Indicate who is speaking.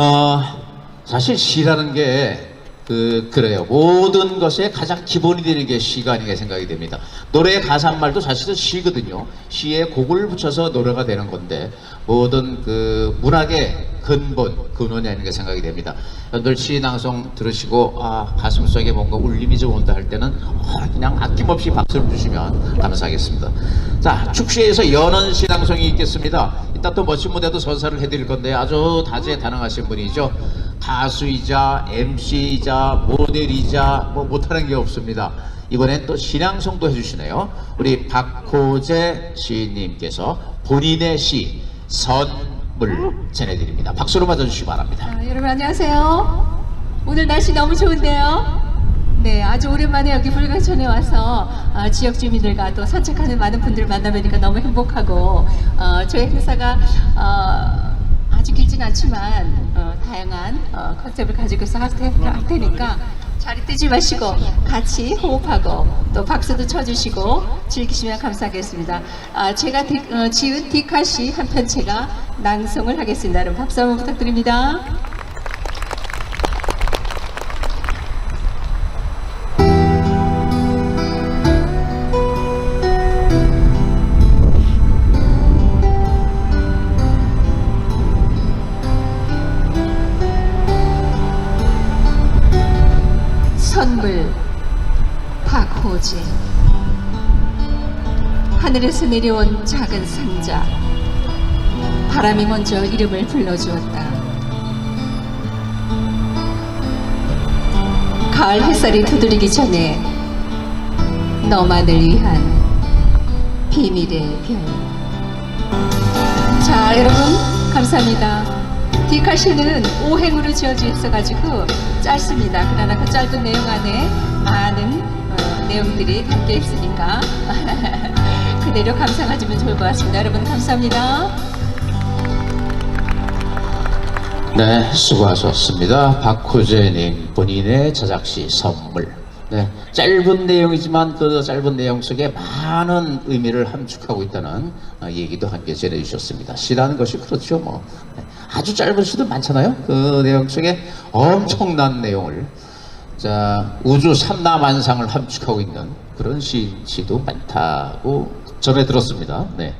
Speaker 1: 어, 사실 시라는 게 그, 그래요. 모든 것의 가장 기본이 되는 게 시가 아닌가 생각이 됩니다. 노래의 가사말도 사실은 시거든요. 시에 곡을 붙여서 노래가 되는 건데, 모든 그 문학의 근본, 근원이 아닌가 생각이 됩니다. 여러분들 시 낭송 들으시고, 아, 가슴 속에 뭔가 울림이 좀 온다 할 때는, 어, 그냥 아낌없이 박수를 주시면 감사하겠습니다. 자, 축시에서 연원 시 낭송이 있겠습니다. 이따 또 멋진 무대도 선사를 해드릴 건데, 아주 다재다능하신 분이죠. 가수이자 MC이자 모델이자 뭐 못하는 게 없습니다. 이번엔 또 신앙송도 해주시네요. 우리 박호재 시인님께서 본인의 시 선물 전해드립니다. 박수로 맞아주시기 바랍니다.
Speaker 2: 아, 여러분 안녕하세요. 오늘 날씨 너무 좋은데요. 네, 아주 오랜만에 여기 불가천에 와서 아, 지역 주민들과 또 산책하는 많은 분들 만나뵈니까 너무 행복하고 어, 저희 행사가 어, 아주 길진 않지만 어, 다양한 어, 컨셉을 가지고 있어 할, 테, 할 테니까 자리 뜨지 마시고 같이 호흡하고 또 박수도 쳐주시고 즐기시면 감사하겠습니다. 아, 제가 디, 어, 지은 디카시 한 편 제가 낭송을 하겠습니다. 여러분 박수 한번 부탁드립니다. 선물 박호재 하늘에서 내려온 작은 상자 바람이 먼저 이름을 불러주었다 가을 햇살이 두드리기 전에 너만을 위한 비밀의 별. 자, 여러분, 감사합니다. 디카시는 5행으로 지어져 있어가지고 짧습니다. 그러나 그 짧은 내용 안에 많은 어, 내용들이 담겨 있으니까 그대로 감상하시면 좋을 것 같습니다. 여러분, 감사합니다.
Speaker 1: 네, 수고하셨습니다. 박호재님 본인의 저작시 선물. 네, 짧은 내용이지만 그 짧은 내용 속에 많은 의미를 함축하고 있다는 어, 얘기도 함께 전해주셨습니다. 시라는 것이 그렇죠, 뭐 네, 아주 짧은 시도 많잖아요. 그 내용 속에 엄청난 내용을 자 우주 삼라만상을 함축하고 있는 그런 시, 시도 많다고 전해 들었습니다. 네.